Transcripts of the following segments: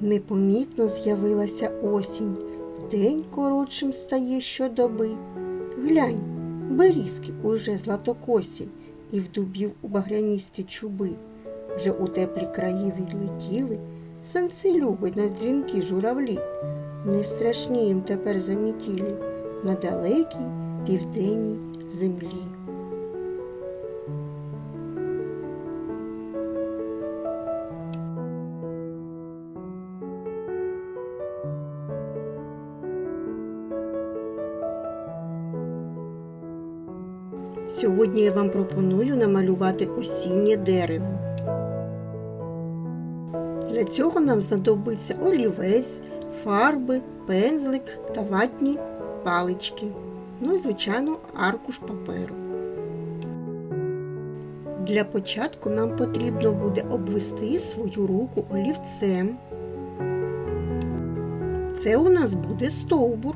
Непомітно з'явилася осінь, день коротшим стає щодоби. Глянь, берізки уже златокосі, і в дубів у багряністі чуби. Вже у теплі краї відлетіли, сонце любить на дзвінки журавлі. Не страшні їм тепер замітілі на далекій південній землі. Сьогодні я вам пропоную намалювати осіннє дерево. Для цього нам знадобиться олівець, фарби, пензлик та ватні палички. Ну і, звичайно, аркуш паперу. Для початку нам потрібно буде обвести свою руку олівцем. Це у нас буде стовбур.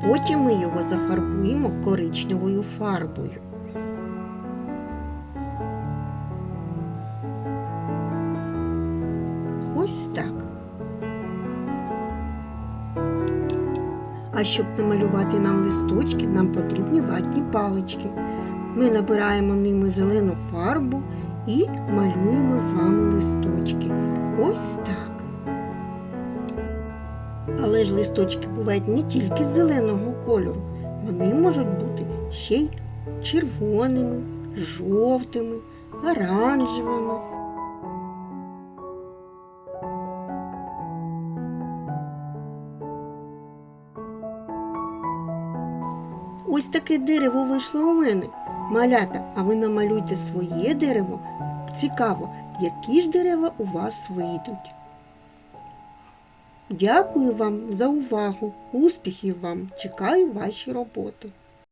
Потім ми його зафарбуємо коричневою фарбою. Ось так. А щоб намалювати нам листочки, нам потрібні ватні палички. Ми набираємо ними зелену фарбу і малюємо з вами листочки. Ось так. Але ж листочки бувають не тільки зеленого кольору, вони можуть бути ще й червоними, жовтими, оранжевими. Ось таке дерево вийшло у мене. Малята, а ви намалюйте своє дерево. Цікаво, які ж дерева у вас вийдуть. Дякую вам за увагу. Успіхів вам! Чекаю ваші роботи.